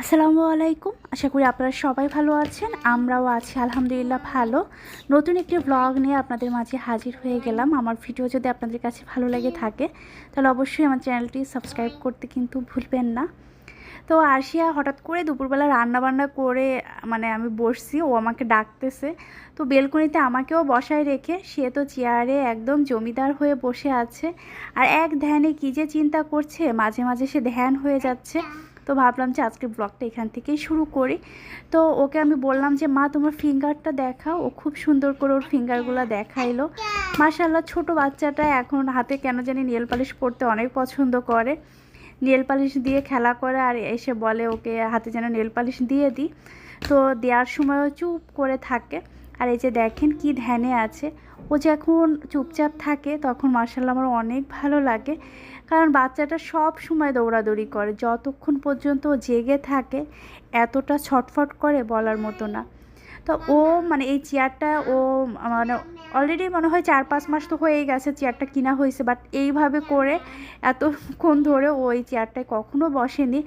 আসসালামু আলাইকুম। আশা করি আপনারা সবাই ভালো আছেন, আমরাও আছি আলহামদুলিল্লাহ ভালো। নতুন একটি ব্লগ নিয়ে আপনাদের মাঝে হাজির হয়ে গেলাম। আমার ভিডিও যদি আপনাদের কাছে ভালো লাগে থাকে, তাহলে অবশ্যই আমার চ্যানেলটি সাবস্ক্রাইব করতে কিন্তু ভুলবেন না। তো আরশিয়া হঠাৎ করে দুপুরবেলা রান্না বান্না করে মানে আমি বসছি, ও আমাকে ডাকতেছে। তো বেলকনিতে আমাকেও বসায় রেখে, সে তো চেয়ারে একদম জমিদার হয়ে বসে আছে। আর এক ধ্যানে কী যে চিন্তা করছে, মাঝে মাঝে সে ধ্যান হয়ে যাচ্ছে। তো ভাবলাম যে আজকে ব্লগটা এখান থেকেই শুরু করি। তো ওকে আমি বললাম যে, মা, তোমার ফিঙ্গারটা দেখাও। ও খুব সুন্দর করে ওর ফিঙ্গারগুলো দেখাইলো। মাশাল্লাহ ছোট বাচ্চাটা এখন হাতে কেন জানি নেল পালিশ পরতে অনেক পছন্দ করে। নেল পালিশ দিয়ে খেলা করে আর এসে বলে ওকে, হাতে যেন নেল পালিশ দিয়ে দিই তো দেওয়ার সময়ও চুপ করে থাকে। আর এই যে দেখেন কি ধ্যানে আছে। ও যখন চুপচাপ থাকে, তখন মার্শাল্লাহ আমার অনেক ভালো লাগে। কারণ বাচ্চাটা সব সময় দৌড়াদৌড়ি করে, যতক্ষণ পর্যন্ত জেগে থাকে এতটা ছটফট করে বলার মতো না। তো ও মানে এই চেয়ারটা ও মানে অলরেডি মনে হয় চার পাঁচ মাস তো হয়েই গেছে চেয়ারটা কিনা হয়েছে বাট এইভাবে করে এতক্ষণ ধরে ও এই চেয়ারটায় কখনো বসেনি।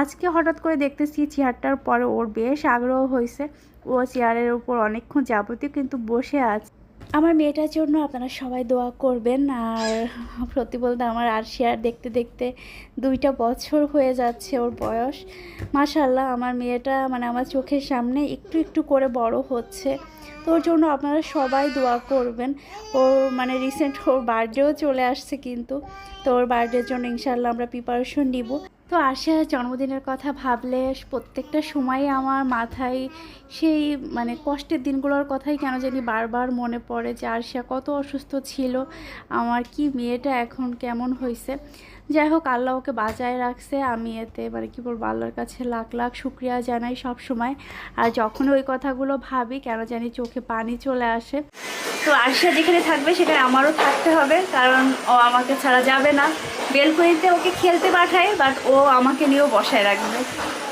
আজকে হঠাৎ করে দেখতেছি চেয়ারটার পরে ওর বেশ আগ্রহ হয়েছে। ও চেয়ারের উপর অনেকক্ষণ যাবতীয় কিন্তু বসে আছে। আমার মেয়েটার জন্য আপনারা সবাই দোয়া করবেন আর সত্যি বলতে আমার আর শেয়ার দেখতে দেখতে দুইটা বছর হয়ে যাচ্ছে ওর বয়স। মাশাল্লাহ আমার মেয়েটা মানে আমার চোখের সামনে একটু একটু করে বড় হচ্ছে। তো ওর জন্য আপনারা সবাই দোয়া করবেন। ওর মানে রিসেন্ট ওর বার্থডেও চলে আসছে কিন্তু। তো ওর বার্থডের জন্য ইনশাল্লাহ আমরা প্রিপারেশন নিব। তো আশা, জন্মদিনের কথা ভাবলে প্রত্যেকটা সময় আমার মাথায় সেই মানে কষ্টের দিনগুলোর কথাই কেন জানি বারবার মনে পড়ে যে আরশিয়া কত অসুস্থ ছিল, আমার কি মেয়েটা এখন কেমন হয়েছে যাই হোক, আল্লাহ ওকে বাঁচায় রাখছে। আমি এতে মানে কী বলব, আল্লাহর কাছে লাখ লাখ শুক্রিয়া জানাই সব সময়। আর যখন ওই কথাগুলো ভাবি, কেন জানি চোখে পানি চলে আসে। তো আরশিয়া যেখানে থাকবে, সেখানে আমারও থাকতে হবে, কারণ ও আমাকে ছাড়া যাবে না। বেলকনিতে ওকে খেলতে পাঠায় বাট ও আমাকে নিয়েও বসায় রাখবে।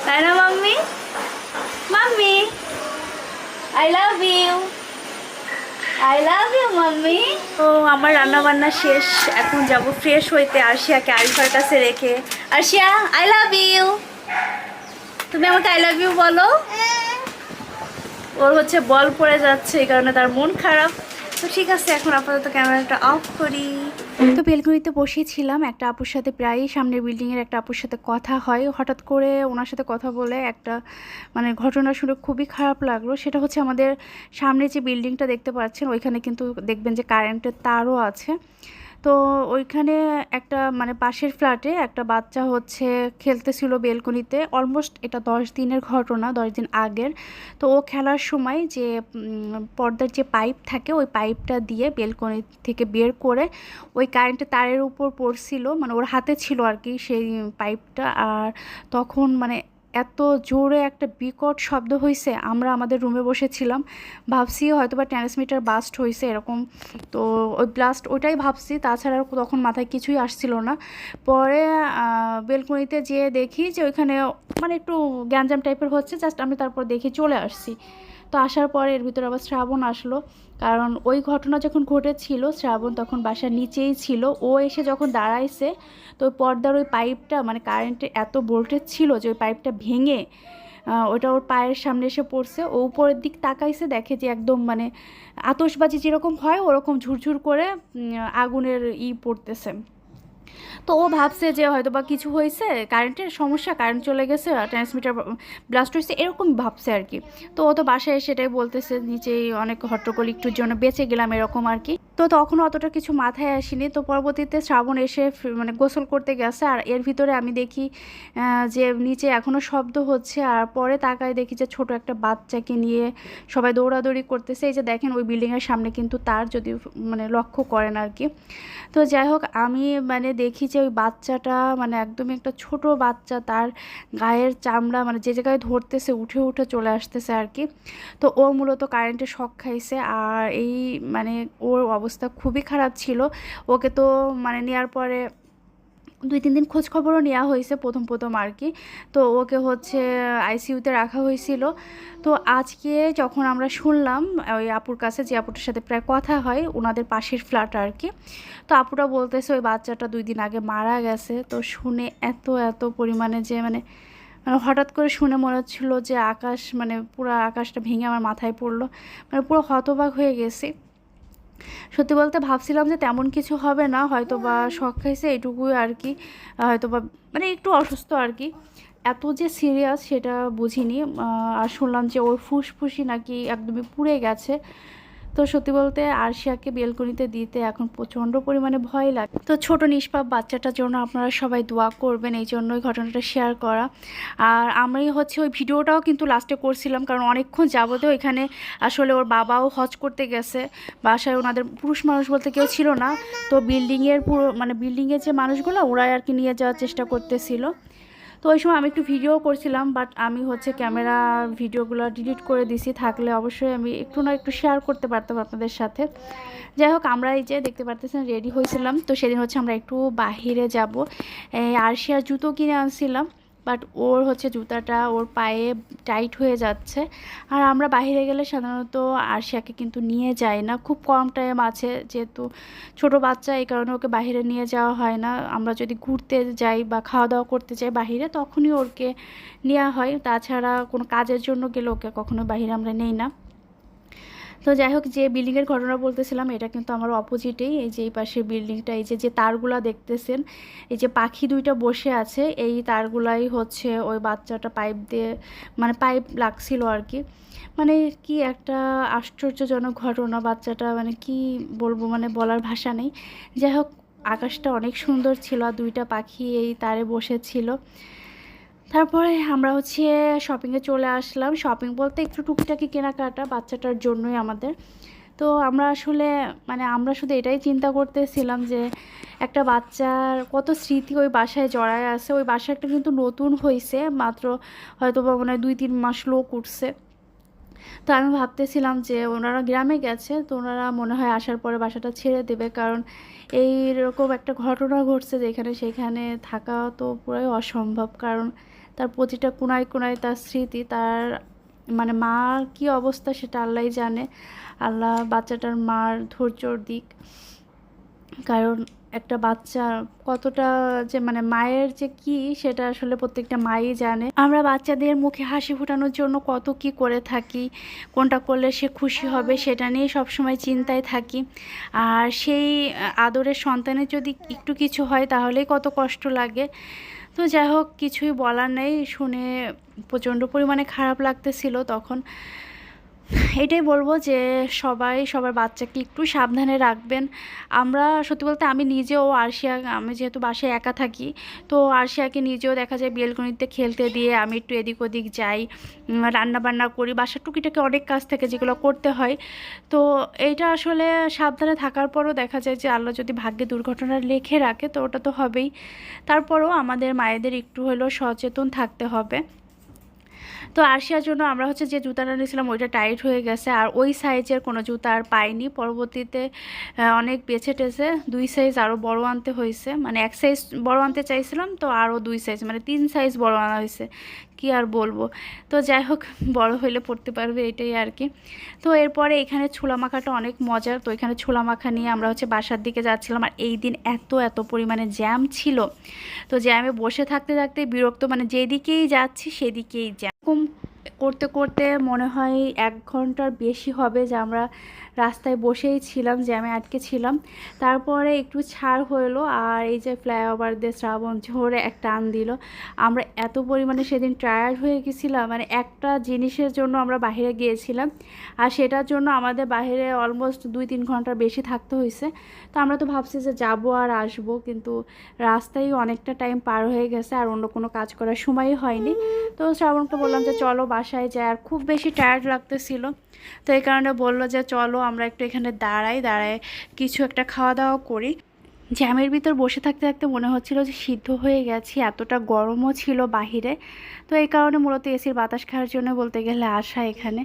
তাই না, mummy? Mummy? I love you I love you mummy তো আমার রান্না বান্না শেষ। এখন যাব ফ্রেশ হইতে আরশিয়াকে আরিফার কাছে রেখে। আরশিয়া আই লাভ ইউ তুমি আমাকে আই লাভ ইউ বলো। ওর হচ্ছে বল পড়ে যাচ্ছে, এই কারণে তার মন খারাপ। তো ঠিক আছে, এখন আপাতত ক্যামেরাটা অফ করি। তো বেলগুড়িতে বসেছিলাম, একটা আপুর সাথে প্রায়ই সামনের বিল্ডিংয়ের একটা আপুর সাথে কথা হয়। হঠাৎ করে ওনার সাথে কথা বলে একটা মানে ঘটনা শুনে খুবই খারাপ লাগল। সেটা হচ্ছে আমাদের সামনে যে বিল্ডিংটা দেখতে পাচ্ছেন, ওইখানে কিন্তু দেখবেন যে কারেন্টের তারও আছে। তো ওইখানে একটা মানে পাশের ফ্ল্যাটে একটা বাচ্চা হচ্ছে খেলতেছিল বেলকনিতে অলমোস্ট এটা দশ দিনের ঘটনা, দশ দিন আগের। তো ও খেলার সময় যে পর্দার যে পাইপ থাকে, ওই পাইপটা দিয়ে বেলকনি থেকে বের করে ওই কারেন্টের তারের উপর পড়ছিল মানে ওর হাতে ছিল আর কি সেই পাইপটা আর তখন মানে এত জোরে একটা বিকট শব্দ হয়েছে আমরা আমাদের রুমে বসেছিলাম। ভাবছি হয়তো বা ট্রান্সমিটার ব্লাস্ট হয়েছে এরকম। তো ওই ব্লাস্ট ওইটাই ভাবছি, তাছাড়া তখন মাথায় কিছুই আসছিল না। পরে বেলকুনিতে যেয়ে দেখি যে ওইখানে মানে একটু গ্যাঞ্জাম টাইপের হচ্ছে জাস্ট আমি তারপর দেখি চলে আসছি। তো আসার পরে এর ভিতরে আবার শ্রাবণ আসলো। কারণ ওই ঘটনা যখন ঘটেছিল, শ্রাবণ তখন বাসার নিচেই ছিল। ও এসে যখন দাঁড়াইছে, তো পর্দার ওই পাইপটা মানে কারেন্টের এত ভোল্টেজ ছিল যে ওই পাইপটা ভেঙে ওটা ওর পায়ের সামনে এসে পড়ছে। ও উপরের দিক তাকাইছে, দেখে যে একদম মানে আতসবাজি যেরকম হয়, ওরকম ঝুরঝুর করে আগুনের ই পড়তেছে। তো ও ভাবছে যে হয়তো বা কিছু হয়েছে কারেন্টের সমস্যা কারেন্ট চলে গেছে ট্রান্সমিটার ব্লাস্ট হয়েছে, এরকম ভাবছে আর কি। তো ও তো বাসায় সেটাই বলতেছে নিচেই অনেক হট্টগোল, একটুর জন্য বেঁচে গেলাম এরকম আর কি। তো তখন অতটা কিছু মাথায় আসেনি। তো পরবর্তীতে শ্রাবণ এসে মানে গোসল করতে গেছে, আর এর ভিতরে আমি দেখি যে নিচে এখনও শব্দ হচ্ছে, আর পরে তাকায় দেখি যে ছোট একটা বাচ্চাকে নিয়ে সবাই দৌড়াদৌড়ি করতেছে। এই যে দেখেন ওই বিল্ডিংয়ের সামনে কিন্তু তার যদি মানে লক্ষ্য করেন আর কি। তো যাই হোক, আমি মানে দেখি যে ওই বাচ্চাটা মানে একদমই একটা ছোট বাচ্চা, তার গায়ের চামড়া মানে যে জায়গায় ধরতেছে উঠে উঠে চলে আসতেছে আর কি তো ও মূলত কারেন্টে শখ খাইছে আর এই মানে ওর অবস্থা খুবই খারাপ ছিল। ওকে তো মানে নেওয়ার পরে দুই তিন দিন খোঁজ খবরও নেওয়া হয়েছে প্রথম প্রথম আর কি। তো ওকে হচ্ছে আইসিইউতে রাখা হয়েছিল। তো আজকে যখন আমরা শুনলাম, ওই আপুর কাছে যে আপুটার সাথে প্রায় কথা হয়, ওনাদের পাশের ফ্ল্যাট আর কি, তো আপুরা বলতেছে ওই বাচ্চাটা দুই দিন আগে মারা গেছে। তো শুনে এত এত পরিমাণে যে মানে মানে হঠাৎ করে শুনে মনে হচ্ছিল যে আকাশ মানে পুরো আকাশটা ভেঙে আমার মাথায় পড়ল। মানে পুরো হতবাক হয়ে গেছি। সত্যি বলতে ভাবছিলাম যে তেমন কিছু হবে না হয়তো বা শখ খাইছে এটুকুই আর কি হয়তো বা মানে একটু অসুস্থ আর কি। এত যে সিরিয়াস সেটা বুঝিনি আর শুনলাম যে ওর ফুসফুসি নাকি একদমই পুড়ে গেছে। তো সত্যি বলতে আরশিয়াকে বেলকনিতে দিতে এখন প্রচণ্ড পরিমাণে ভয় লাগে। তো ছোট নিষ্পাপ বাচ্চাটার জন্য আপনারা সবাই দোয়া করবেন, এই জন্যই ঘটনাটা শেয়ার করা। আর আমি হচ্ছে ওই ভিডিওটাও কিন্তু লাস্টে করছিলাম, কারণ অনেকক্ষণ যাবতেও এখানে আসলে ওর বাবাও হজ করতে গেছে। বাসায় ওনাদের পুরুষ মানুষ বলতে কেউ ছিল না। তো বিল্ডিংয়ের পুরো মানে বিল্ডিংয়ের যে মানুষগুলো, ওরাই আর কি নিয়ে যাওয়ার চেষ্টা করতেছিল। তো ওই সময় আমি একটু ভিডিও করছিলাম বাট আমি হচ্ছে ক্যামেরা ভিডিওগুলো ডিলিট করে দিছি। থাকলে অবশ্যই আমি একটু না একটু শেয়ার করতে পারতাম আপনাদের সাথে। যাই হোক, আমরা এই যে দেখতে পারতেছেন রেডি হয়েছিলাম। তো সেদিন হচ্ছে আমরা একটু বাহিরে যাব। আর শেয়ার জুতো কিনে আনছিলাম। বাট ওর হচ্ছে জুতাটা ওর পায়ে টাইট হয়ে যাচ্ছে। আর আমরা বাহিরে গেলে সাধারণত আরশিয়াকে কিন্তু নিয়ে যাই না। খুব কম টাইম আছে, যেহেতু ছোট বাচ্চা, এই কারণে ওকে বাহিরে নিয়ে যাওয়া হয় না। আমরা যদি ঘুরতে যাই বা খাওয়া দাওয়া করতে যাই বাহিরে, তখনই ওরকে নেওয়া হয়। তাছাড়া কোনো কাজের জন্য গেলে ওকে কখনো বাহিরে আমরা নেই না। তো যাই হোক, যে বিল্ডিংয়ের ঘটনা বলতেছিলাম, এটা কিন্তু আমার অপোজিটেই এই যে এই পাশে বিল্ডিংটা এই যে যে তারগুলা দেখতেছেন, এই যে পাখি দুইটা বসে আছে, এই তারগুলাই হচ্ছে ওই বাচ্চাটা পাইপ দিয়ে মানে পাইপ লাগছিল আর কি। মানে কি একটা আশ্চর্যজনক ঘটনা, বাচ্চাটা মানে কি বলব মানে বলার ভাষা নেই। যাই হোক, আকাশটা অনেক সুন্দর ছিল, আর দুইটা পাখি এই তারে বসেছিল। তারপরে আমরা হচ্ছে শপিংয়ে চলে আসলাম। শপিং বলতে একটু টুকিটাকি কেনাকাটা বাচ্চাটার জন্যই আমাদের। তো আমরা আসলে মানে আমরা শুধু এটাই চিন্তা করতেছিলাম যে একটা বাচ্চার কত স্মৃতি ওই বাসায় জড়ায় আছে। ওই বাসাটা কিন্তু নতুন হয়েছে মাত্র হয়তো বা মনে হয় দুই তিন মাস লোক উঠছে। তো আমি ভাবতেছিলাম যে ওনারা গ্রামে গেছে, তো ওনারা মনে হয় আসার পরে বাসাটা ছেড়ে দেবে। কারণ এইরকম একটা ঘটনা ঘটছে যেখানে সেখানে থাকা তো পুরাই অসম্ভব। কারণ তার প্রতিটা কোনায় কোনায় তার স্মৃতি, তার মানে মার কি অবস্থা সেটা আল্লাহ জানে। আল্লাহ বাচ্চাটার মার ধৈর্যর দিক। কারণ একটা বাচ্চা কতটা যে মানে মায়ের যে কি সেটা আসলে প্রত্যেকটা মাই জানে। আমরা বাচ্চাদের মুখে হাসি ফোটানোর জন্য কত কি করে থাকি, কোনটা করলে সে খুশি হবে সেটা নিয়ে সবসময় চিন্তায় থাকি। আর সেই আদরের সন্তানের যদি একটু কিছু হয় তাহলেই কত কষ্ট লাগে। তো যাই হোক কিছুই বলার নেই। শুনে প্রচণ্ড পরিমাণে খারাপ লাগতেছিল তখন। এটাই বলব যে সবাই, সবার বাচ্চাকে একটু সাবধানে রাখবেন। আমরা সত্যি বলতে আমি নিজেও আরশিয়া, আমি যেহেতু বাসায় একা থাকি, তো আরশিয়াকে নিজেও দেখা যায় বেলকনিতে খেলতে দিয়ে আমি একটু এদিক ওদিক যাই রান্না বান্না করি, বাসার টুকিটাকে অনেক কাজ থাকে যেগুলো করতে হয়। তো এইটা আসলে সাবধানে থাকার পরও দেখা যায় যে আল্লাহ যদি ভাগ্যে দুর্ঘটনা লেখে রাখে, তো ওটা তো হবেই। তারপরেও আমাদের মায়েদের একটু হলেও সচেতন থাকতে হবে। তো আসিয়ার জন্য আমরা হচ্ছে যে জুতাটা নিয়েছিলাম, ওইটা টাইট হয়ে গেছে। আর ওই সাইজের কোনো জুতা আর পাইনি। পরবর্তীতে অনেক বেছে টেছে, দুই সাইজ আরও বড় আনতে হয়েছে। মানে এক সাইজ বড় আনতে চাইছিলাম, তো আরও দুই সাইজ মানে তিন সাইজ বড় আনা হয়েছে। কি আর বলব? তো যাই হোক, বড় হইলে পড়তে পারবে এটাই আর কি। তো এরপরে এখানে ছোলা মাখাটা অনেক মজার। তো এখানে ছোলা মাখা নিয়ে আমরা হচ্ছে বাসার দিকে যাচ্ছিলাম আর এই দিন এত এত পরিমাণে জ্যাম ছিল। তো জ্যামে বসে থাকতে থাকতে বিরক্ত মানে যেদিকেই যাচ্ছি সেদিকেই জ্যাম। করতে করতে মনে হয় এক ঘণ্টার বেশি হবে যে আমরা রাস্তায় বসেই ছিলাম, জ্যামে আটকে ছিলাম। তারপরে একটু ছাড় হলো আর এই যে ফ্লাইওভার দিয়ে শ্রাবণ ঝোরে এক টান দিল। আমরা এত পরিমাণে সেদিন টায়ার্ড হয়ে গেছিলাম মানে একটা জিনিসের জন্য আমরা বাহিরে গিয়েছিলাম আর সেটার জন্য আমাদের বাহিরে অলমোস্ট দুই তিন ঘণ্টার বেশি থাকতে হয়েছে। তো আমরা তো ভাবছি যে যাব আর আসব, কিন্তু রাস্তায় অনেকটা টাইম পার হয়ে গেছে আর অন্য কোনো কাজ করার সময়ই হয়নি। তো শ্রাবণকে বললাম যে চলো বাসায় যায় আর খুব বেশি টায়ার্ড লাগতেছিল। তো এই কারণে বলল যে, চলো আমরা একটু এখানে দাঁড়াই দাঁড়াই কিছু একটা খাওয়া দাওয়া করি। জ্যামের ভিতর বসে থাকতে থাকতে মনে হচ্ছিল যে সিদ্ধ হয়ে গেছি, এতটা গরমও ছিল বাহিরে। তো এই কারণে মূলত এসির বাতাস খাওয়ার জন্য বলতে গেলে আসা এখানে।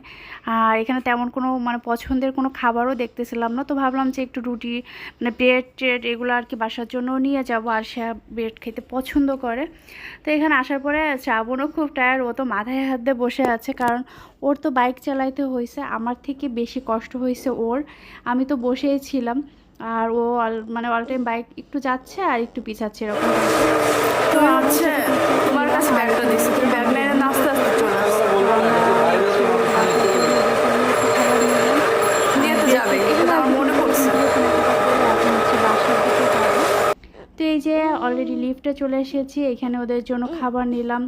আর এখানে তেমন কোনো মানে পছন্দের কোনো খাবারও দেখতেছিলাম না। তো ভাবলাম যে একটু রুটি মানে ব্রেড ট্রেড এগুলো আর কি বাসার জন্য নিয়ে যাব। আর সে ব্রেড খেতে পছন্দ করে। তো এখানে আসার পরে শ্রাবণও খুব টায়ার ও তো মাথায় হাত দিয়ে বসে আছে কারণ ওর তো বাইক চালাইতে হয়েছে আমার থেকে বেশি কষ্ট হয়েছে ওর। আমি তো বসেই ছিলাম। আর ও মানে অল টাইম বাইক একটু যাচ্ছে আর একটু পিছাচ্ছে এরকম হচ্ছে তোমার কাছে ব্যাগটা দিচ্ছি তুমি ব্যাগ নিয়ে আস্তে আস্তে চলে তো এই যে অলরেডি লিফটে চলে এসেছি এখানে ওদের জন্য খাবার নিলাম।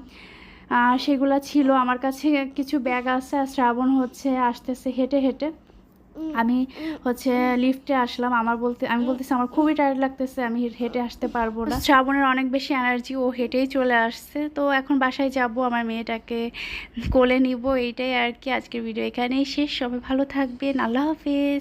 আর সেগুলো ছিল। আমার কাছে কিছু ব্যাগ আছে আর শ্রাবণ হচ্ছে আসতেছে হেঁটে হেঁটে। আমি হচ্ছে লিফটে আসলাম আমার বলতে আমি বলতেছি আমার খুবই টায়ার্ড লাগতেছে আমি হেঁটে আসতে পারব না। শ্রাবণের অনেক বেশি এনার্জি ও হেঁটেই চলে আসছে। তো এখন বাসায় যাব আমার মেয়েটাকে কোলে নিব এইটাই আর কি আজকের ভিডিও এখানেই শেষ। সবাই ভালো থাকবেন আল্লাহ হাফিজ।